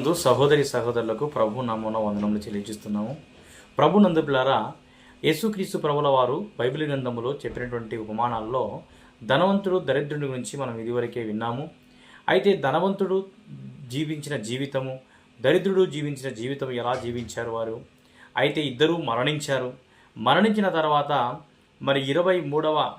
ముందు సహోదరి సహోదరులకు ప్రభు నామూన వందనములు చెల్లించిస్తున్నాము. ప్రభు నందుపులారా యేసుక్రీస్తు ప్రభుల వారు బైబిల్ గ్రంథములో చెప్పినటువంటి ఉపమానాల్లో ధనవంతుడు దరిద్రుని గురించి మనం ఇదివరకే విన్నాము. అయితే ధనవంతుడు జీవించిన జీవితము దరిద్రుడు జీవించిన జీవితం ఎలా జీవించారు వారు? అయితే ఇద్దరూ మరణించారు. మరణించిన తర్వాత మరి ఇరవై మూడవ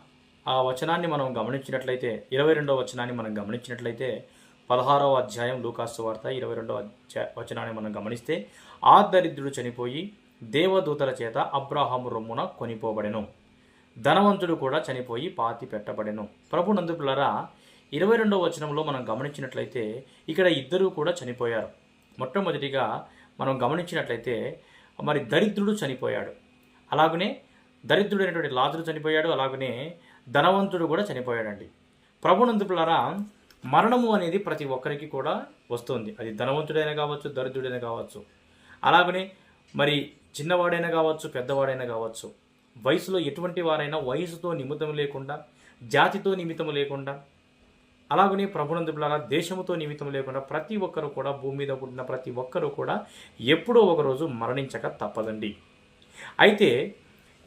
ఆ వచనాన్ని మనం గమనించినట్లయితే ఇరవై రెండవ వచనాన్ని మనం గమనించినట్లయితే పదహారవ అధ్యాయం లూకాసు వార్త ఇరవై రెండవ వచనాన్ని మనం గమనిస్తే ఆ దరిద్రుడు చనిపోయి దేవదూతల చేత అబ్రాహాము రొమ్మున కొనిపోబడెను. ధనవంతుడు కూడా చనిపోయి పాతి పెట్టబడెను. ప్రభు నందుకులరా ఇరవై రెండవ వచనంలో మనం గమనించినట్లయితే ఇక్కడ ఇద్దరూ కూడా చనిపోయారు. మొట్టమొదటిగా మనం గమనించినట్లయితే మరి దరిద్రుడు చనిపోయాడు. అలాగనే దరిద్రుడైనటువంటి లాజరు చనిపోయాడు అలాగనే ధనవంతుడు కూడా చనిపోయాడండి. ప్రభునందుకులరా మరణము అనేది ప్రతి ఒక్కరికి కూడా వస్తుంది. అది ధనవంతుడైనా కావచ్చు దరిద్రుడైనా కావచ్చు. అలాగనే మరి చిన్నవాడైనా కావచ్చు పెద్దవాడైనా కావచ్చు వయసులో ఎటువంటి వారైనా వయసుతో నిమిత్తం లేకుండా జాతితో నిమిత్తం లేకుండా అలాగనే ప్రభునందులారా దేశముతో నిమిత్తం లేకుండా ప్రతి ఒక్కరు కూడా భూమి మీద పుట్టిన ప్రతి ఒక్కరూ కూడా ఎప్పుడో ఒకరోజు మరణించక తప్పదండి. అయితే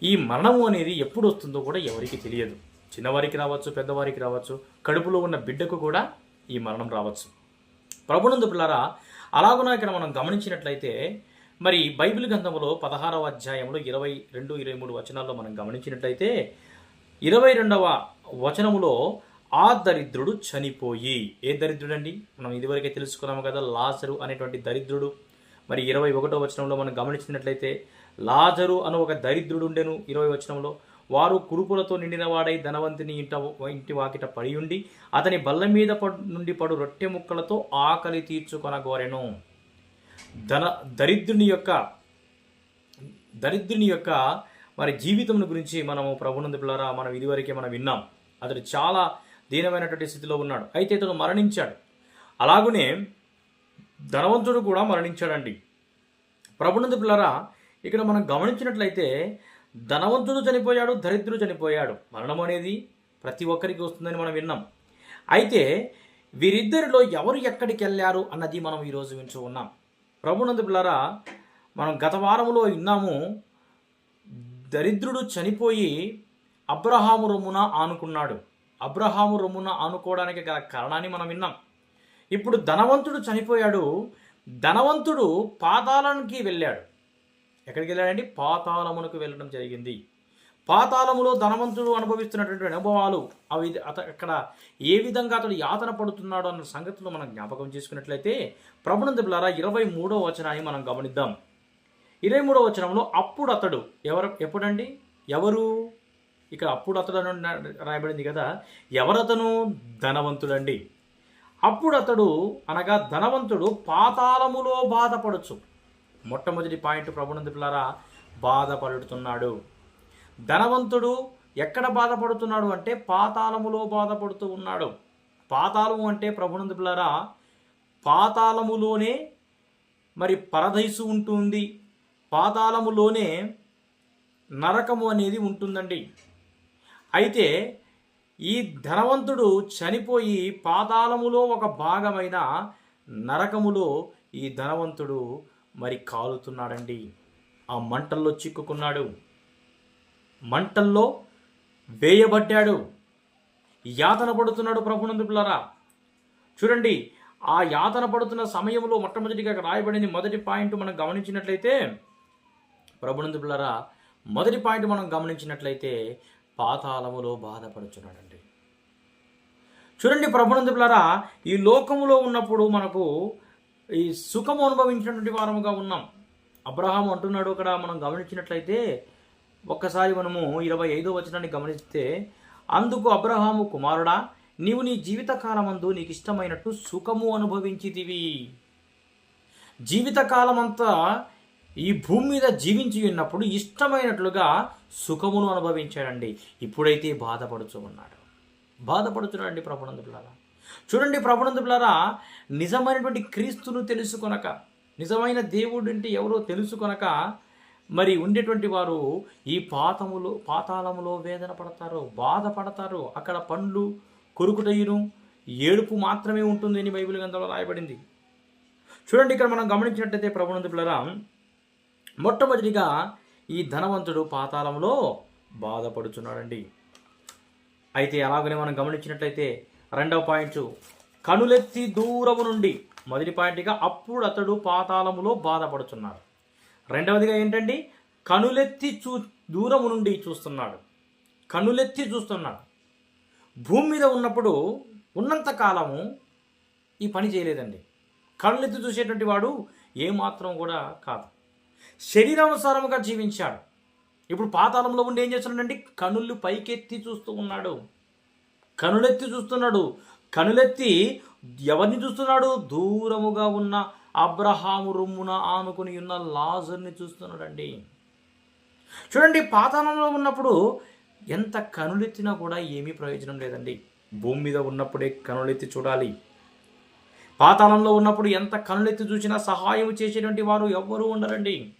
ఈ మరణము అనేది ఎప్పుడు వస్తుందో కూడా ఎవరికి తెలియదు. చిన్నవారికి రావచ్చు పెద్దవారికి రావచ్చు కడుపులో ఉన్న బిడ్డకు కూడా ఈ మరణం రావచ్చు. ప్రభునందు పిల్లరా అలాగునా ఇక్కడ మనం గమనించినట్లయితే మరి బైబిల్ గ్రంథంలో పదహారవ అధ్యాయంలో ఇరవై రెండు ఇరవై మూడు వచనాల్లో మనం గమనించినట్లయితే ఇరవై రెండవ వచనములో ఆ దరిద్రుడు చనిపోయి ఏ దరిద్రుడండి? మనం ఇదివరకే తెలుసుకున్నాము కదా లాజరు అనేటువంటి దరిద్రుడు. మరి ఇరవై ఒకటో వచనంలో మనం గమనించినట్లయితే లాజరు అను ఒక దరిద్రుడు ఉండెను ఇరవై వచనంలో. వారు కురుపులతో నిండినవాడై ధనవంతుని ఇంట ఇంటి వాకిట పడి ఉండి అతని బల్ల మీద పడు నుండి పడు రొట్టె ముక్కలతో ఆకలి తీర్చుకొనగోరెను. ధన దరిద్రుని యొక్క దరిద్రుని యొక్క మరి జీవితం గురించి మనము ప్రభునందు పిల్లరా మనం ఇదివరకే మనం విన్నాం. అతడు చాలా దీనమైనటువంటి స్థితిలో ఉన్నాడు. అయితే ఇతను మరణించాడు. అలాగనే ధనవంతుడు కూడా మరణించాడండి. ప్రభునందు పిల్లరా ఇక్కడ మనం గమనించినట్లయితే ధనవంతుడు చనిపోయాడు దరిద్రుడు చనిపోయాడు. మరణం అనేది ప్రతి ఒక్కరికి వస్తుందని మనం విన్నాం. అయితే వీరిద్దరిలో ఎవరు ఎక్కడికి వెళ్ళారు అన్నది మనం ఈరోజు వింటూ ఉన్నాం. ప్రభునందు పిల్లరా మనం గత వారంలో విన్నాము దరిద్రుడు చనిపోయి అబ్రహాము రొమ్మున ఆనుకున్నాడు. అబ్రహాము రొమ్మున ఆనుకోవడానికి గల కారణాన్ని మనం విన్నాం. ఇప్పుడు ధనవంతుడు చనిపోయాడు ధనవంతుడు పాతాళానికి వెళ్ళాడు. ఎక్కడికి వెళ్ళాడండి పాతాళమునకు వెళ్ళడం జరిగింది. పాతాళములో ధనవంతుడు అనుభవిస్తున్నటువంటి అనుభవాలు అవి అత అక్కడ ఏ విధంగా అతడు యాతన పడుతున్నాడు అన్న సంగతులు మనం జ్ఞాపకం చేసుకున్నట్లయితే ప్రభునందులారా ఇరవై మూడో వచనాన్ని మనం గమనిద్దాం. ఇరవై మూడో వచనంలో అప్పుడు అతడు ఎవరు ఎప్పుడండి? ఎవరు? ఇక్కడ అప్పుడు అతడు అని రాయబడింది కదా ఎవరతను? ధనవంతుడండి. అప్పుడు అతడు అనగా ధనవంతుడు పాతాళములో బాధపడచ్చు. మొట్టమొదటి పాయింట్ ప్రభునందు పిల్లరా బాధపడుతున్నాడు. ధనవంతుడు ఎక్కడ బాధపడుతున్నాడు అంటే పాతాళములో బాధపడుతూ ఉన్నాడు. పాతాళము అంటే ప్రభునందు పిల్లరా పాతాళములోనే మరి పరదైసు ఉంటుంది. పాతాళములోనే నరకము అనేది ఉంటుందండి. అయితే ఈ ధనవంతుడు చనిపోయి పాతాళములో ఒక భాగమైన నరకములో ఈ ధనవంతుడు మరి కాలుతున్నాడండి. ఆ మంటల్లో చిక్కుకున్నాడు. మంటల్లో వేయబడ్డాడు. యాతన పడుతున్నాడు ప్రభునందు పిల్లరా. చూడండి ఆ యాతన పడుతున్న సమయంలో మొట్టమొదటిగా రాయబడింది మొదటి పాయింట్ మనం గమనించినట్లయితే ప్రభునందు పిల్లరా మొదటి పాయింట్ మనం గమనించినట్లయితే పాతాళములో బాధపడుచున్నాడండి. చూడండి ప్రభునందు పిల్లరా ఈ లోకములో ఉన్నప్పుడు మనకు ఈ సుఖము అనుభవించినటువంటి వారముగా ఉన్నాం. అబ్రహాం అంటున్నాడు అక్కడ మనం గమనించినట్లయితే ఒక్కసారి మనము ఇరవై ఐదో వచనాన్ని గమనిస్తే అందుకు అబ్రహాము కుమారుడా నీవు నీ జీవితకాలమందు నీకు ఇష్టమైనట్టు సుఖము అనుభవించితివి. జీవితకాలమంతా ఈ భూమి మీద జీవించి ఉన్నప్పుడు ఇష్టమైనట్లుగా సుఖమును అనుభవించాడండి. ఇప్పుడైతే బాధపడుచు ఉన్నాడు. బాధపడుతున్నాడండి ప్రభునందులారా. చూడండి ప్రభునందులారా నిజమైనటువంటి క్రీస్తును తెలుసుకొనక నిజమైన దేవుడు అంటే ఎవరో తెలుసుకొనక మరి ఉండేటువంటి వారు ఈ పాతములో పాతాళములో వేదన పడతారు బాధపడతారు అక్కడ పండ్లు కొరుకుటయ్యను ఏడుపు మాత్రమే ఉంటుంది అని బైబిల్ గ్రంథంలో రాయబడింది. చూడండి ఇక్కడ మనం గమనించినట్టయితే ప్రభునందులారా మొట్టమొదటిగా ఈ ధనవంతుడు పాతాళంలో బాధపడుచున్నాడండి. అయితే అలాగనే మనం గమనించినట్లయితే రెండవ పాయింట్ కనులెత్తి దూరము నుండి. మొదటి పాయింట్గా అప్పుడు అతడు పాతాళములో బాధపడుతున్నాడు రెండవదిగా ఏంటండి? కనులెత్తి చూ దూరము నుండి చూస్తున్నాడు. కనులెత్తి చూస్తున్నాడు. భూమి మీద ఉన్నప్పుడు ఉన్నంత కాలము ఈ పని చేయలేదండి. కనులెత్తి చూసేటువంటి వాడు ఏమాత్రం కూడా కాదు. శరీరానుసారముగా జీవించాడు. ఇప్పుడు పాతాళంలో ఉండి ఏం చేస్తున్నాడండి? కనుళ్ళు పైకెత్తి చూస్తూ ఉన్నాడు. కనులెత్తి చూస్తున్నాడు. కనులెత్తి ఎవరిని చూస్తున్నాడు? దూరముగా ఉన్న అబ్రహాము రొమ్మున ఆనుకుని ఉన్న లాజర్ని చూస్తున్నాడండి. చూడండి పాతాళంలో ఉన్నప్పుడు ఎంత కనులెత్తినా కూడా ఏమీ ప్రయోజనం లేదండి. భూమి మీద ఉన్నప్పుడే కనులెత్తి చూడాలి. పాతాళంలో ఉన్నప్పుడు ఎంత కనులెత్తి చూసినా సహాయం చేసేటువంటి వారు ఎవ్వరూ ఉండరండి.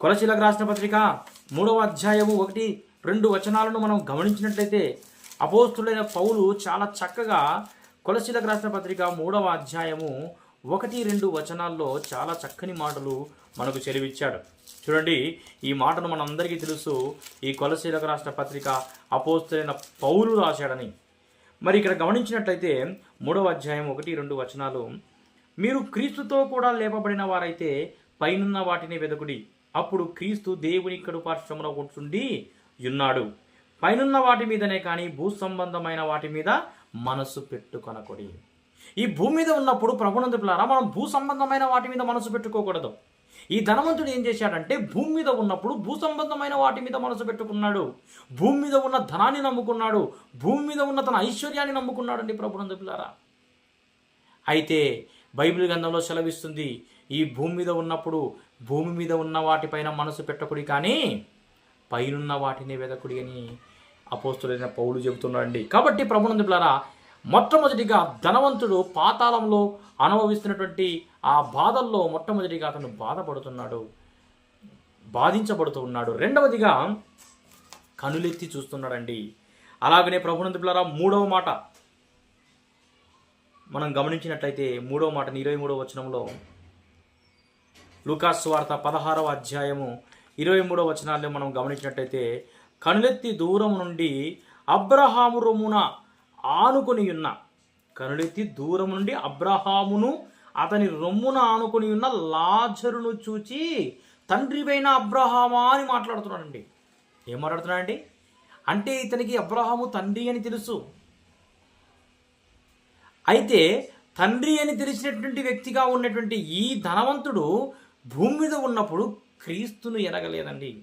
కొలశీలకు రాసిన పత్రిక మూడవ అధ్యాయము ఒకటి రెండు వచనాలను మనం గమనించినట్లయితే అపోస్తులైన పౌలు చాలా చక్కగా కొలశీలకు రాసిన పత్రిక మూడవ అధ్యాయము ఒకటి రెండు వచనాల్లో చాలా చక్కని మాటలు మనకు చెలివిచ్చాడు. చూడండి ఈ మాటను మనందరికీ తెలుసు ఈ కొలశీలకు రాసిన పత్రిక అపోస్తులైన పౌలు రాశాడని. మరి ఇక్కడ గమనించినట్లయితే మూడవ అధ్యాయం ఒకటి రెండు వచనాలు మీరు క్రీస్తుతో కూడా లేపబడిన వారైతే పైనున్న వాటిని వెదకుడి. అప్పుడు క్రీస్తు దేవుని కడు కూర్చుండి ఉన్నాడు. పైనున్న వాటి మీదనే కానీ భూ సంబంధమైన వాటి మీద మనసు పెట్టుకొనకూడి ఈ భూమి మీద ఉన్నప్పుడు ప్రభునందు పిల్లారా మనం భూ సంబంధమైన వాటి మీద మనసు పెట్టుకోకూడదు. ఈ ధనవంతుడు ఏం చేశాడంటే భూమి మీద ఉన్నప్పుడు భూ సంబంధమైన వాటి మీద మనసు పెట్టుకున్నాడు. భూమి మీద ఉన్న ధనాన్ని నమ్ముకున్నాడు. భూమి మీద ఉన్న తన ఐశ్వర్యాన్ని నమ్ముకున్నాడండి ప్రభునందు పిల్లారా అయితే బైబిల్ గ్రంథంలో సెలవిస్తుంది ఈ భూమి మీద ఉన్నప్పుడు భూమి మీద ఉన్న వాటిపైన మనసు పెట్టకుడి కానీ పైనున్న వాటిని వెదకుడి అని అపోస్తులైన పౌలు చెబుతున్నాడండి. కాబట్టి ప్రభునందులారా మొట్టమొదటిగా ధనవంతుడు పాతాళంలో అనుభవిస్తున్నటువంటి ఆ బాధల్లో మొట్టమొదటిగా అతను బాధపడుతున్నాడు బాధించబడుతూ ఉన్నాడు రెండవదిగా కనులెత్తి చూస్తున్నాడండి. అలాగనే ప్రభునందులారా మూడవ మాట మనం గమనించినట్లయితే మూడవ మాట ఇరవై మూడవ వచనంలో లూకాస్ వార్త పదహారవ అధ్యాయము ఇరవై మూడో వచనాల్లో మనం గమనించినట్టయితే కనులెత్తి దూరం నుండి అబ్రహాము రొమ్మున ఆనుకొని ఉన్న కనులెత్తి దూరం నుండి అబ్రహామును అతని రొమ్మున ఆనుకొని ఉన్న లాజరును చూచి తండ్రివైన అబ్రహామా అని మాట్లాడుతున్నాడండి. ఏం మాట్లాడుతున్నాడండి? అంటే ఇతనికి అబ్రహాము తండ్రి అని తెలుసు. అయితే తండ్రి అని తెలిసినటువంటి వ్యక్తిగా ఉన్నటువంటి ఈ ధనవంతుడు భూమి మీద ఉన్నప్పుడు క్రీస్తును ఎరగలేదండి.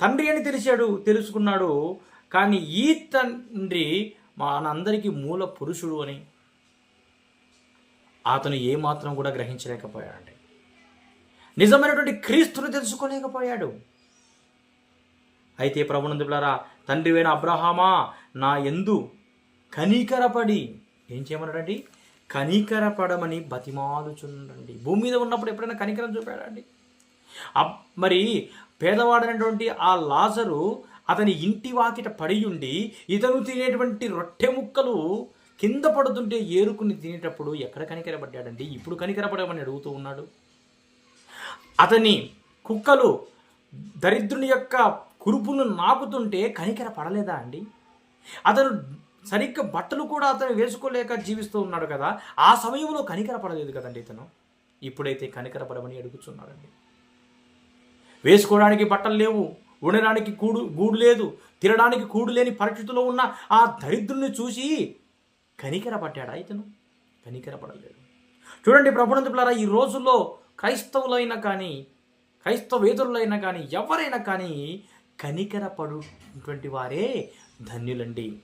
తండ్రి అని తెలిసాడు తెలుసుకున్నాడు కానీ ఈ తండ్రి మనందరికీ మూల పురుషుడు అని అతను ఏమాత్రం కూడా గ్రహించలేకపోయాడండి. నిజమైనటువంటి క్రీస్తును తెలుసుకోలేకపోయాడు. అయితే ప్రభునందులారా తండ్రి వేణ అబ్రహామా నా ఎందు కనికరపడి ఏం చేయమన్నాడండి? కనికరపడమని బతిమాలుచుండండి. భూమి మీద ఉన్నప్పుడు ఎప్పుడైనా కనికరం చూపాడండి మరి పేదవాడైనటువంటి ఆ లాజరు అతని ఇంటి వాకిట పడి ఉండి ఇతను తినేటువంటి రొట్టె ముక్కలు కింద పడుతుంటే ఏరుకుని తినేటప్పుడు ఎక్కడ కనికరపడ్డాడండి ఇప్పుడు కనికరపడమని అడుగుతూ ఉన్నాడు. అతని కుక్కలు దరిద్రుని యొక్క కురుపును నాకుతుంటే కనికర పడలేదా అండి? అతను సరిగ్గా బట్టలు కూడా అతను వేసుకోలేక జీవిస్తూ ఉన్నాడు కదా ఆ సమయంలో కనికర పడలేదు కదండి ఇతను. ఇప్పుడైతే కనికర పడమని అడుగుతున్నాడండి. వేసుకోవడానికి బట్టలు లేవు ఉండడానికి కూడు గూడు లేదు తినడానికి కూడు లేని పరిస్థితిలో ఉన్న ఆ దరిద్రుని చూసి కనికర పట్టాడా ఇతను? కనికర పడలేదు చూడండి ప్రభునంతులారా ఈ రోజుల్లో క్రైస్తవులైనా కానీ క్రైస్తవేతరులైనా కానీ ఎవరైనా కానీ కనికరపడుటువంటి వారే ధన్యులండి.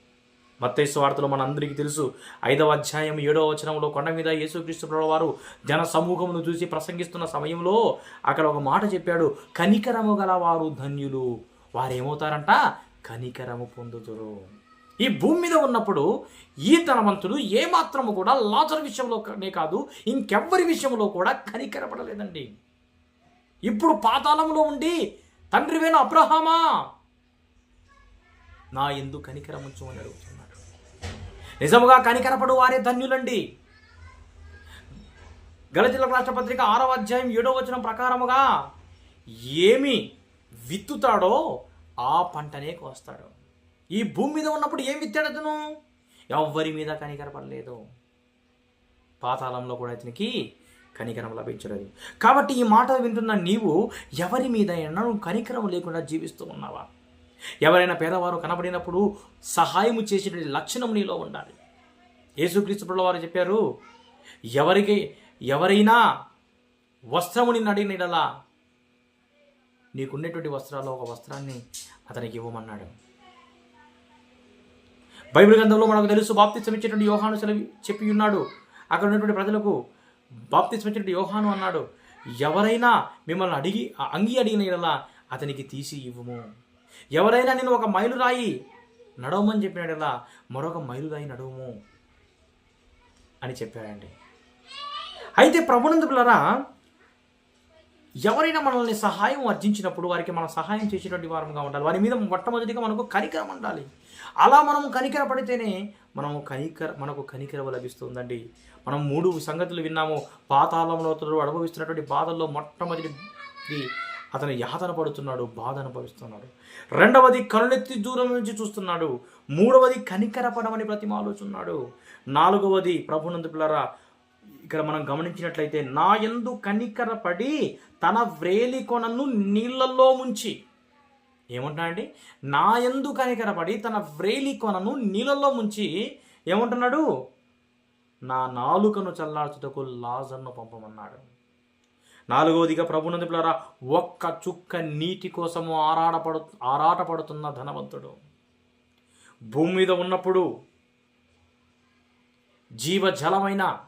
మత్తయి వార్తలో మనందరికీ తెలుసు. ఐదవ అధ్యాయం ఏడవ వచనంలో కొండ మీద యేసుక్రీస్తు వారు జన సమూహమును చూసి ప్రసంగిస్తున్న సమయంలో అక్కడ ఒక మాట చెప్పాడు. కనికరము గల వారు ధన్యులు. వారేమవుతారంట? కనికరము పొందుతురు ఈ భూమి మీద ఉన్నప్పుడు ఈ ధనవంతుడు ఏమాత్రము కూడా లాజర్ విషయంలోనే కాదు ఇంకెవ్వరి విషయంలో కూడా కనికరపడలేదండి. ఇప్పుడు పాతాళంలో ఉండి తండ్రివేన అబ్రహామా? నా ఎందు కనికరముంచు అని అడుగుతుంది నిజముగా కనికరపడు వారే ధన్యులండి. గలతీల రాష్ట్రపత్రిక ఆరవ అధ్యాయం ఏడో వచనం ప్రకారముగా ఏమి విత్తుతాడో ఆ పంటనే కోస్తాడు. ఈ భూమి మీద ఉన్నప్పుడు ఏం విత్తాడు అతను? ఎవ్వరి మీద కనికరపడలేదు. పాతాళంలో కూడా అతనికి కనికరం లభించలేదు. కాబట్టి ఈ మాట వింటున్న నీవు ఎవరి మీద ఎన్నడూ కనికరం లేకుండా జీవిస్తూ ఉన్నావా? ఎవరైనా పేదవారు కనబడినప్పుడు సహాయము చేసేటువంటి లక్షణం నీలో ఉండాలి. యేసుక్రీస్తు వారు చెప్పారు ఎవరికి ఎవరైనా వస్త్రముని నడినడలా నీకున్నటువంటి వస్త్రాల్లో ఒక వస్త్రాన్ని అతనికి ఇవ్వమన్నాడు. బైబిల్ గ్రంథంలో మనకు తెలుసు బాప్తి ఇచ్చేటువంటి యోహాను సెలవి చెప్పి ఉన్నాడు. అక్కడ ఉన్నటువంటి ప్రజలకు బాప్తి ఇచ్చినటువంటి యోహాను అన్నాడు ఎవరైనా మిమ్మల్ని అడిగి అంగి అడిగిన యెడల అతనికి తీసి ఇవ్వము. ఎవరైనా నేను ఒక మైలురాయి నడవమని చెప్పినాడు చెప్పినడలా మరొక మైలురాయి నడవము అని చెప్పాడండి. అయితే ప్రభునందుకులరా ఎవరైనా మనల్ని సహాయం అర్జించినప్పుడు వారికి మనం సహాయం చేసేటువంటి వారంగా ఉండాలి. వారి మీద మొట్టమొదటిగా మనకు కనికరం ఉండాలి. అలా మనం కనికర పడితేనే మనము కనికర మనకు కనికరవ లభిస్తుందండి. మనం మూడు సంగతులు విన్నాము. పాతాళంలో అతడు అనుభవిస్తున్నటువంటి బాధల్లో మొట్టమొదటిది అతను యాతన పడుతున్నాడు బాధ అనుభవిస్తున్నాడు రెండవది కనులెత్తి దూరం నుంచి చూస్తున్నాడు. మూడవది కనికరపడమని ప్రతిమాలోచున్నాడు నాలుగవది ప్రభునందు పిల్లరా ఇక్కడ మనం గమనించినట్లయితే నా యందు కనికరపడి తన వ్రేలి కొనను నీళ్ళల్లో ముంచి. ఏమంటున్నాడండి? నా ఎందు కనికరపడి తన వ్రేలి కొనను నీళ్ళల్లో ముంచి ఏమంటున్నాడు? నా నాలుకను చల్లార్చుటకు లాజర్ను పంపమన్నాడు. నాలుగవదిగా ప్రభునందు ఒక్క చుక్క నీటి కోసము ఆరాటపడు ఆరాటపడుతున్న ధనవంతుడు. భూమి మీద ఉన్నప్పుడు జీవజలమైన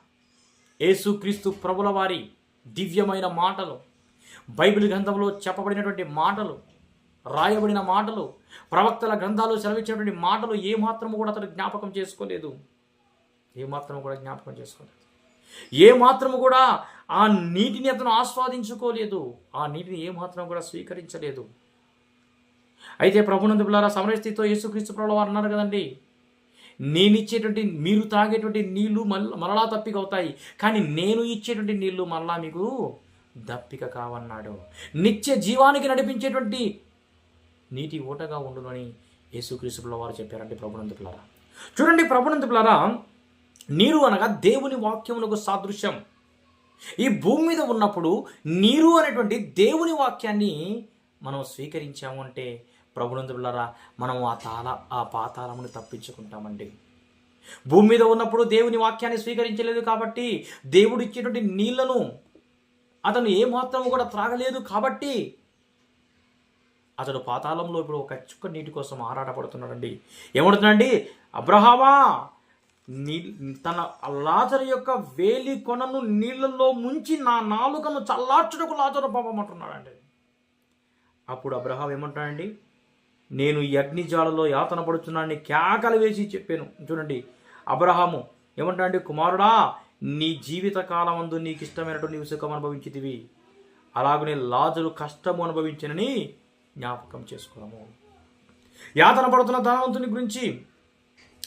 యేసుక్రీస్తు ప్రభుల వారి దివ్యమైన మాటలు బైబిల్ గ్రంథంలో చెప్పబడినటువంటి మాటలు రాయబడిన మాటలు ప్రవక్తల గ్రంథాలు సెలవిచ్చినటువంటి మాటలు ఏమాత్రము కూడా అతను జ్ఞాపకం చేసుకోలేదు. ఏ కూడా జ్ఞాపకం చేసుకోలేదు. ఏమాత్రము కూడా ఆ నీటిని అతను ఆస్వాదించుకోలేదు. ఆ నీటిని ఏమాత్రం కూడా స్వీకరించలేదు. అయితే ప్రభునందు పిల్లారా సమరస్థితితో యేసుక్రీస్తు ప్రభుల వారు అన్నారు కదండి నేనిచ్చేటువంటి మీరు తాగేటువంటి నీళ్ళు మరలా తప్పిక అవుతాయి కానీ నేను ఇచ్చేటువంటి నీళ్ళు మరలా మీకు దప్పిక కావన్నాడు. నిత్య జీవానికి నడిపించేటువంటి నీటి ఊటగా ఉండునని యేసుక్రీస్తుల వారు చెప్పారంటే ప్రభునందుకులారా చూడండి ప్రభునందుకులారా నీరు అనగా దేవుని వాక్యమునకు సాదృశ్యం. ఈ భూమి మీద ఉన్నప్పుడు నీరు అనేటువంటి దేవుని వాక్యాన్ని మనం స్వీకరించాము అంటే ప్రభునందులారా మనం ఆ తాళ ఆ పాతాళమును తప్పించుకుంటామండి. భూమి మీద ఉన్నప్పుడు దేవుని వాక్యాన్ని స్వీకరించలేదు కాబట్టి దేవుడు ఇచ్చేటువంటి నీళ్ళను అతను ఏ మాత్రము కూడా త్రాగలేదు కాబట్టి అతడు పాతాళంలో ఇప్పుడు ఒక చుక్క నీటి కోసం ఆరాటపడుతున్నాడండి. ఏమడుతున్నాడండి? అబ్రహామా! తన లాజరు యొక్క వేలి కొనను నీళ్ళల్లో ముంచి నా నాలుకను చల్లార్చుటకు లాజరు పంపమంటున్నాడండి. అప్పుడు అబ్రహాం ఏమంటాడండి? నేను ఈ అగ్నిజాలలో యాతన పడుతున్నానని కేకలు వేసి చెప్పాను. చూడండి అబ్రహాము ఏమంటాడండి? కుమారుడా నీ జీవిత కాలమందు నీకు ఇష్టమైనట్టు నీవు సుఖం అనుభవించితివి. అలాగనే లాజరు కష్టము అనుభవించినని జ్ఞాపకం చేసుకున్నాము యాతన పడుతున్న ధనవంతుని గురించి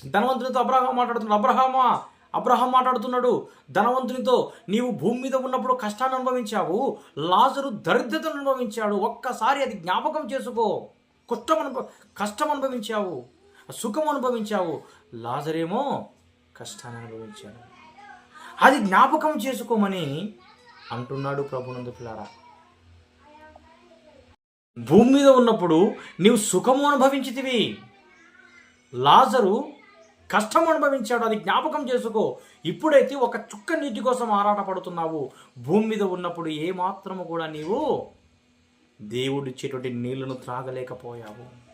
ధనవంతునితో అబ్రహాం మాట్లాడుతున్నాడు. అబ్రహామా అబ్రహాం మాట్లాడుతున్నాడు. ధనవంతునితో నీవు భూమి మీద ఉన్నప్పుడు కష్టాన్ని అనుభవించావు లాజరు దరిద్రతను అనుభవించాడు. ఒక్కసారి అది జ్ఞాపకం చేసుకో. కష్టం అనుభవ కష్టం అనుభవించావు సుఖం అనుభవించావు. లాజరేమో కష్టాన్ని అనుభవించాడు. అది జ్ఞాపకం చేసుకోమని అంటున్నాడు ప్రభునందు పిల్లారా. భూమి మీద ఉన్నప్పుడు నీవు సుఖము అనుభవించితివి. లాజరు కష్టం అనుభవించాడు. అది జ్ఞాపకం చేసుకో. ఇప్పుడైతే ఒక చుక్క నీటి కోసం ఆరాటపడుతున్నావు. భూమి మీద ఉన్నప్పుడు ఏమాత్రము కూడా నీవు దేవుడిచ్చేటువంటి నీళ్ళను త్రాగలేకపోయావు.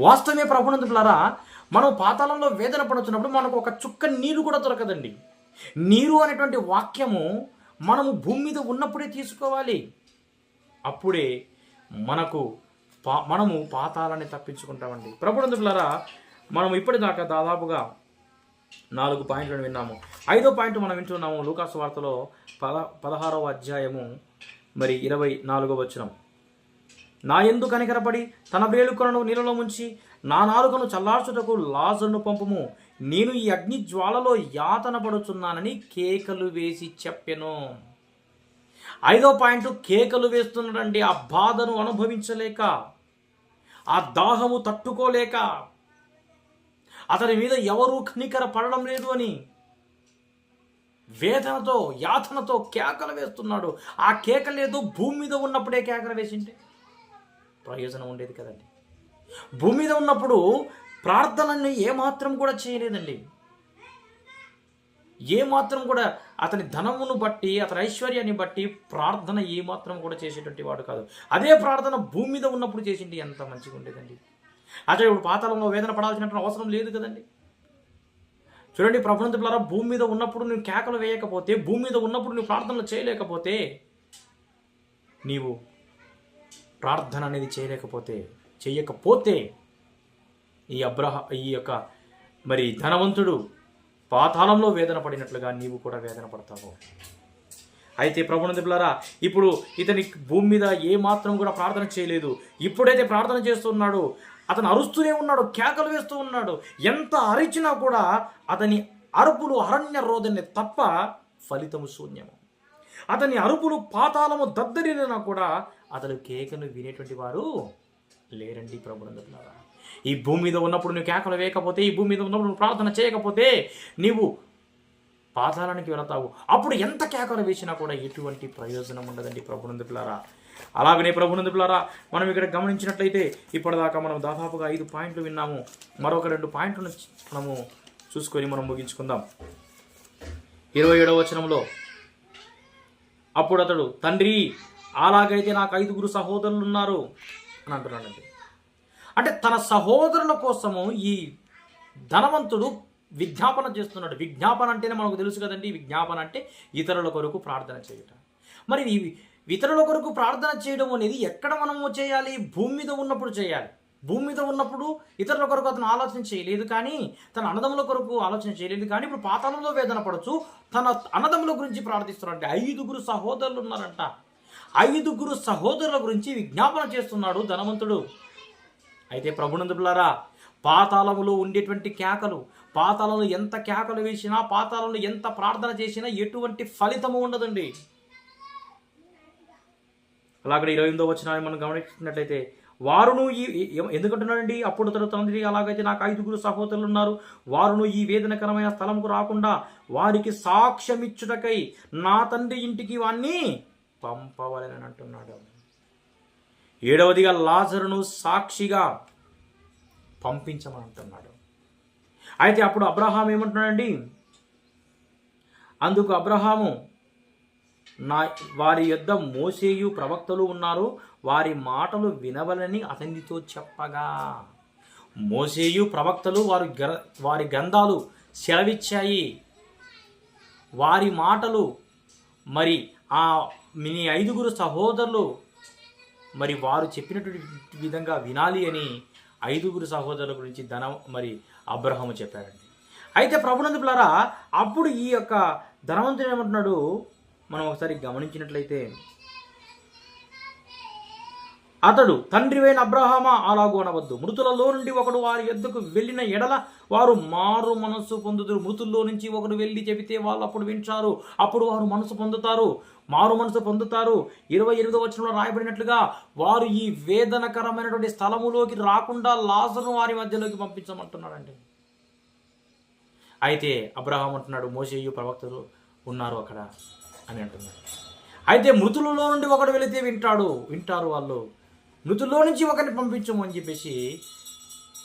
వాస్తవమే ప్రభునందులారా మనం పాతాళంలో వేదన పడుతున్నప్పుడు మనకు ఒక చుక్క నీరు కూడా దొరకదండి. నీరు అనేటువంటి వాక్యము మనము భూమి మీద ఉన్నప్పుడే తీసుకోవాలి. అప్పుడే మనకు పా మనము పాతాలని తప్పించుకుంటామండి. ప్రభునందులారా మనం ఇప్పటిదాకా దాదాపుగా నాలుగు పాయింట్లను విన్నాము. ఐదో పాయింట్ మనం వింటున్నాము లూకాస్ వార్తలో పద పదహారవ అధ్యాయము మరి ఇరవై నాలుగో వచనం. నా ఎందు కనికరపడి తన వేలుకొనను నీళ్ళలో ముంచి నా నాలుకను చల్లార్చుటకు లాజర్ను పంపము. నేను ఈ అగ్ని జ్వాలలో యాతన పడుచున్నానని కేకలు వేసి చెప్పెను. ఐదో పాయింట్ కేకలు వేస్తున్నాడండి ఆ బాధను అనుభవించలేక ఆ దాహము తట్టుకోలేక అతని మీద ఎవరూ కనికర పడడం లేదు అని వేదనతో యాతనతో కేకలు వేస్తున్నాడు. ఆ కేకలు లేదు భూమి మీద ఉన్నప్పుడే కేకలు వేసింటే. ప్రయోజనం ఉండేది కదండి. భూమి మీద ఉన్నప్పుడు ప్రార్థనని ఏమాత్రం కూడా చేయలేదండి. ఏమాత్రం కూడా అతని ధనమును బట్టి అతని ఐశ్వర్యాన్ని బట్టి ప్రార్థన ఏమాత్రం కూడా చేసేటువంటి వాడు కాదు. అదే ప్రార్థన భూమి మీద ఉన్నప్పుడు చేసింది ఎంత మంచిగా ఉండేదండి. అతడు ఇప్పుడు పాతాళంలో వేదన పడాల్సినటువంటి అవసరం లేదు కదండి. చూడండి ప్రభుత్వారా భూమి మీద ఉన్నప్పుడు నువ్వు కేకలు వేయకపోతే భూమి మీద ఉన్నప్పుడు నువ్వు ప్రార్థనలు చేయలేకపోతే నీవు ప్రార్థన అనేది చేయలేకపోతే చేయకపోతే ఈ అబ్రహ ఈ యొక్క మరి ధనవంతుడు పాతాళంలో వేదన పడినట్లుగా నీవు కూడా వేదన పడతావు. అయితే ప్రభునందులారా ఇప్పుడు ఇతని భూమి మీద ఏ మాత్రం కూడా ప్రార్థన చేయలేదు. ఇప్పుడైతే ప్రార్థన చేస్తున్నాడు అతను అరుస్తూనే ఉన్నాడు కేకలు వేస్తూ ఉన్నాడు. ఎంత అరిచినా కూడా అతని అరుపులు అరణ్య రోదనే తప్ప ఫలితము శూన్యము. అతని అరుపులు పాతాళము దద్దరినా కూడా అతను కేకను వినేటువంటి వారు లేరండి ప్రభునందులారా ఈ భూమి మీద ఉన్నప్పుడు నువ్వు కేకలు వేయకపోతే ఈ భూమి మీద ఉన్నప్పుడు నువ్వు ప్రార్థన చేయకపోతే నీవు పాతాళానికి వెళతావు. అప్పుడు ఎంత కేకలు వేసినా కూడా ఎటువంటి ప్రయోజనం ఉండదండి ప్రభునందులారా అలాగనే ప్రభునందులారా మనం ఇక్కడ గమనించినట్లయితే ఇప్పటిదాకా మనం దాదాపుగా ఐదు పాయింట్లు విన్నాము. మరొక రెండు పాయింట్లను మనము చూసుకొని మనం ముగించుకుందాం. ఇరవై ఏడవ వచనంలో అప్పుడు అతడు తండ్రి అలాగైతే నాకు ఐదుగురు సహోదరులు ఉన్నారు. అని అంటున్నాడండి. అంటే తన సహోదరుల కోసము ఈ ధనవంతుడు విజ్ఞాపన చేస్తున్నాడు. విజ్ఞాపన అంటేనే మనకు తెలుసు కదండి. విజ్ఞాపన అంటే ఇతరుల కొరకు ప్రార్థన చేయటం. మరి ఇతరుల కొరకు ప్రార్థన చేయడం అనేది ఎక్కడ మనము చేయాలి? భూమి మీద ఉన్నప్పుడు చేయాలి. భూమి మీద ఉన్నప్పుడు ఇతరుల కొరకు అతను ఆలోచన చేయలేదు కానీ తన అన్నదముల కొరకు ఆలోచన చేయలేదు కానీ ఇప్పుడు పాతాళంలో వేదన పడచ్చు తన అన్నదముల గురించి ప్రార్థిస్తున్నాడు అంటే ఐదుగురు సహోదరులు ఉన్నారంట. ఐదుగురు సహోదరుల గురించి విజ్ఞాపన చేస్తున్నాడు ధనవంతుడు. అయితే ప్రభునందులారా పాతాళములో ఉండేటువంటి కేకలు పాతాలను ఎంత కేకలు వేసినా పాతాలను ఎంత ప్రార్థన చేసినా ఎటువంటి ఫలితము ఉండదండి. అలాగే ఇరవై ఎనిమిదో వచ్చిన మనం గమనించినట్లయితే వారును ఈ ఎ- ఎందుకంటున్నాడండి? అప్పుడు తన తండ్రి అలాగైతే నాకు ఐదుగురు సహోదరులు ఉన్నారు. వారును ఈ వేదనకరమైన స్థలంకు రాకుండా వారికి సాక్ష్యమిచ్చుటకై నా తండ్రి ఇంటికి వాణ్ణి పంపవాలని అంటున్నాడు. ఏడవదిగా లాజరును సాక్షిగా పంపించమని అంటున్నాడు. అయితే అప్పుడు అబ్రహాం ఏమంటున్నాడండి? అందుకు అబ్రహాము నా వారి యొద్ద మోసేయు ప్రవక్తలు ఉన్నారు వారి మాటలు వినవలని అతనితో చెప్పగా. మోసేయు ప్రవక్తలు వారి గ్ర వారి గ్రంథాలు సెలవిచ్చాయి. వారి మాటలు మరి ఆ మీ ఐదుగురు సహోదరులు మరి వారు చెప్పినటువంటి విధంగా వినాలి అని ఐదుగురు సహోదరుల గురించి ధనం మరి అబ్రహము చెప్పారండి. అయితే ప్రభునందులారా అప్పుడు ఈ యొక్క ధనవంతుడు ఏమంటున్నాడు? మనం ఒకసారి గమనించినట్లయితే అతడు తండ్రివైన అబ్రహామా అలాగూ అనవద్దు. మృతులలో నుండి ఒకడు వారి ఎద్దుకు వెళ్ళిన ఎడల వారు మారు మనస్సు పొందుతారు మృతుల్లో నుంచి ఒకడు వెళ్ళి చెబితే వాళ్ళు అప్పుడు వింటారు. అప్పుడు వారు మనసు పొందుతారు. మారు మనసు పొందుతారు. ఇరవై ఎనిమిదో వచనంలో రాయబడినట్లుగా వారు ఈ వేదనకరమైనటువంటి స్థలములోకి రాకుండా లాసును వారి మధ్యలోకి పంపించమంటున్నాడండి. అయితే అబ్రహాం అంటున్నాడు మోసేయు ప్రవక్తలు ఉన్నారు అక్కడ అని అంటున్నాడు. అయితే మృతులలో నుండి ఒకడు వెళితే వింటాడు. వింటారు వాళ్ళు. మృతుల్లో నుంచి ఒకరిని పంపించము అని చెప్పేసి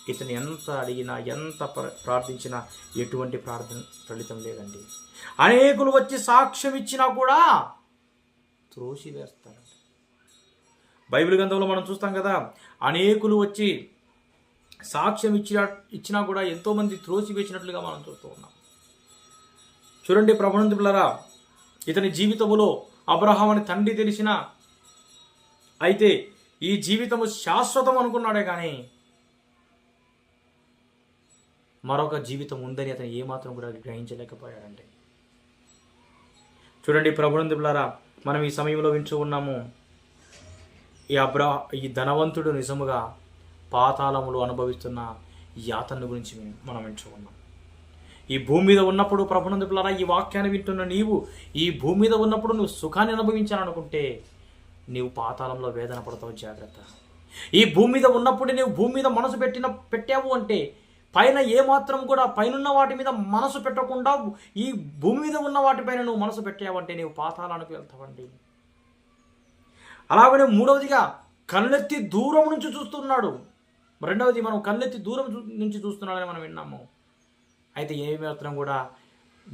ఇతను ఎంత అడిగినా ఎంత ప్ర- ప్రార్థించినా ఎటువంటి ప్రార్థన ఫలితం లేదండి. అనేకులు వచ్చి సాక్ష్యం ఇచ్చినా కూడా త్రోసి వేస్తారంట. బైబిల్ గ్రంథంలో మనం చూస్తాం కదా అనేకులు వచ్చి సాక్ష్యం ఇచ్చిన ఇచ్చినా కూడా ఎంతోమంది త్రోసి వేసినట్లుగా మనం చూస్తూ ఉన్నాం. చూడండి ప్రభునందులరా ఇతని జీవితంలో అబ్రహాం అని తండ్రి తెలిసిన అయితే ఈ జీవితము శాశ్వతం అనుకున్నాడే కానీ మరొక జీవితం ఉందని అతను ఏమాత్రం కూడా గ్రహించలేకపోయాడంటే. చూడండి ప్రభునందులారా మనం ఈ సమయంలో వింటూ ఉన్నాము ఈ అబ్రా ఈ ధనవంతుడు నిజముగా పాతాళములు అనుభవిస్తున్న యాతన గురించి మనం వింటూ ఉన్నాం. ఈ భూమి మీద ఉన్నప్పుడు ప్రభునందులారా ఈ వాక్యాన్ని వింటున్న నీవు ఈ భూమి మీద ఉన్నప్పుడు నువ్వు సుఖాన్ని అనుభవించాలనుకుంటే నీవు పాతాళంలో వేదన పడతావు జాగ్రత్త. ఈ భూమి మీద ఉన్నప్పుడు నీవు భూమి మీద మనసు పెట్టిన పెట్టావు అంటే పైన ఏమాత్రం కూడా పైనున్న వాటి మీద మనసు పెట్టకుండా ఈ భూమి మీద ఉన్న వాటిపైన నువ్వు మనసు పెట్టావంటే నీవు పాతాళానికి వెళ్తావండి. అలాగనే మూడవదిగా కళ్ళెత్తి దూరం నుంచి చూస్తున్నాడు. రెండవది మనం కళ్ళెత్తి దూరం చూ- నుంచి చూస్తున్నాడని మనం విన్నాము. అయితే ఏ మాత్రం కూడా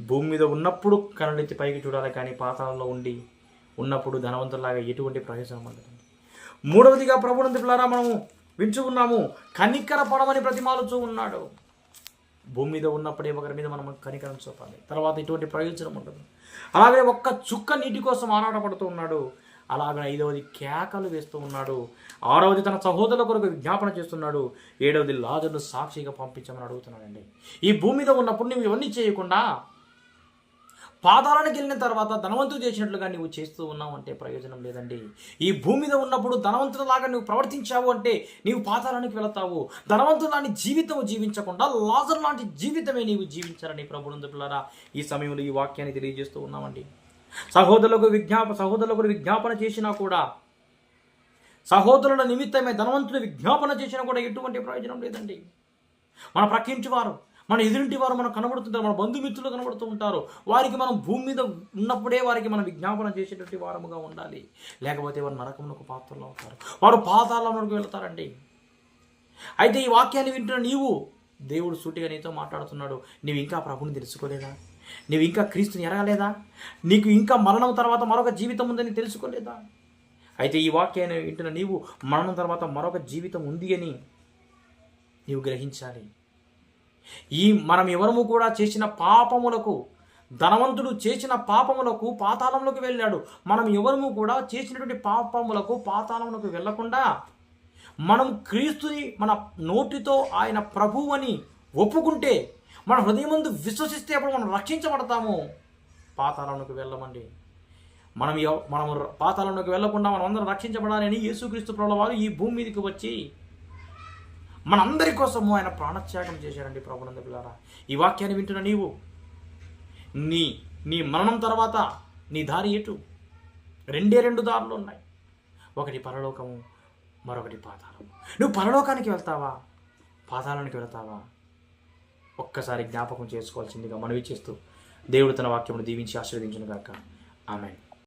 భూమి మీద ఉన్నప్పుడు కళ్ళెత్తి పైకి చూడాలి కానీ పాతాళంలో ఉండి ఉన్నప్పుడు ధనవంతులాగా ఎటువంటి ప్రయోజనం ఉండదు. మూడవదిగా ప్రభునందు పిల్లారా మనము వించుకున్నాము కనికర పడమని ప్రతిమాలుచూ ఉన్నాడు. భూమి మీద ఉన్నప్పుడే ఒకరి మీద మనం కనికరం చూపాలి. తర్వాత ఎటువంటి ప్రయోజనం ఉండదు. అలాగే ఒక్క చుక్క నీటి కోసం ఆరాటపడుతూ ఉన్నాడు. అలాగే ఐదవది కేకలు వేస్తూ ఉన్నాడు. ఆరవది తన సహోదరుల కొరకు విజ్ఞాపన చేస్తున్నాడు. ఏడవది లాజర్ను సాక్షిగా పంపించమని అడుగుతున్నాడండి. ఈ భూమి మీద ఉన్నప్పుడు నువ్వు ఇవన్నీ చేయకుండా పాదాలకు వెళ్ళిన తర్వాత ధనవంతుడు చేసినట్లుగా నువ్వు చేస్తూ ఉన్నావు అంటే ప్రయోజనం లేదండి. ఈ భూమి మీద ఉన్నప్పుడు ధనవంతులాగా నువ్వు ప్రవర్తించావు అంటే నీవు పాతాళానికి వెళతావు. ధనవంతుడు లాంటి జీవితం జీవించకుండా లాజర్ లాంటి జీవితమే నీవు జీవించాలని ప్రభునందు ఈ సమయంలో ఈ వాక్యాన్ని తెలియజేస్తూ ఉన్నామండి. సహోదరులకు విజ్ఞాప సహోదరులకు విజ్ఞాపన చేసినా కూడా సహోదరుల నిమిత్తమే ధనవంతుడు విజ్ఞాపన చేసినా కూడా ఎటువంటి ప్రయోజనం లేదండి. మన ప్రక్కించి మన ఎదురింటి వారు మనకు కనబడుతుంటారు మన బంధుమిత్రులు కనబడుతూ ఉంటారు. వారికి మనం భూమి మీద ఉన్నప్పుడే వారికి మనం విజ్ఞాపన చేసేటువంటి వారముగా ఉండాలి. లేకపోతే వారు నరకమునకు పాత్రలు అవుతారు వారు పాతాళంలోకి వెళ్తారండి. అయితే ఈ వాక్యాన్ని వింటున్న నీవు దేవుడు సూటిగా నీతో మాట్లాడుతున్నాడు. నీవు ఇంకా ప్రభుని తెలుసుకోలేదా? నీవు ఇంకా క్రీస్తుని ఎరగలేదా? నీకు ఇంకా మరణం తర్వాత మరొక జీవితం ఉందని తెలుసుకోలేదా? అయితే ఈ వాక్యాన్ని వింటున్న నీవు మరణం తర్వాత మరొక జీవితం ఉంది అని నీవు గ్రహించాలి. ఈ మనం ఎవరము కూడా చేసిన పాపములకు ధనవంతుడు చేసిన పాపములకు పాతాళంలోకి వెళ్ళాడు. మనం ఎవరము కూడా చేసినటువంటి పాపములకు పాతాళములకు వెళ్ళకుండా మనం క్రీస్తుని మన నోటితో ఆయన ప్రభువు అని ఒప్పుకుంటే మన హృదయమందు విశ్వసిస్తే అప్పుడు మనం రక్షించబడతాము. పాతాళంలోకి వెళ్ళమండి. మనం మనం పాతాళంలోకి వెళ్ళకుండా మనం అందరం రక్షించబడాలని యేసుక్రీస్తు ప్రభుల వారు ఈ భూమి మీదకి వచ్చి మనందరి కోసము ఆయన ప్రాణత్యాగం చేశాడండి ప్రభునంద పిల్లారా. ఈ వాక్యాన్ని వింటున్న నీవు నీ నీ మరణం తర్వాత నీ దారి ఎటు? రెండే రెండు దారులు ఉన్నాయి. ఒకటి పరలోకము మరొకటి పాతాళము నువ్వు పరలోకానికి వెళ్తావా? పాతాళానికి వెళ్తావా? ఒక్కసారి జ్ఞాపకం చేసుకోవాల్సిందిగా మనవి చేస్తూ దేవుడు తన వాక్యమును దీవించి ఆశీర్వదించను గాక ఆమె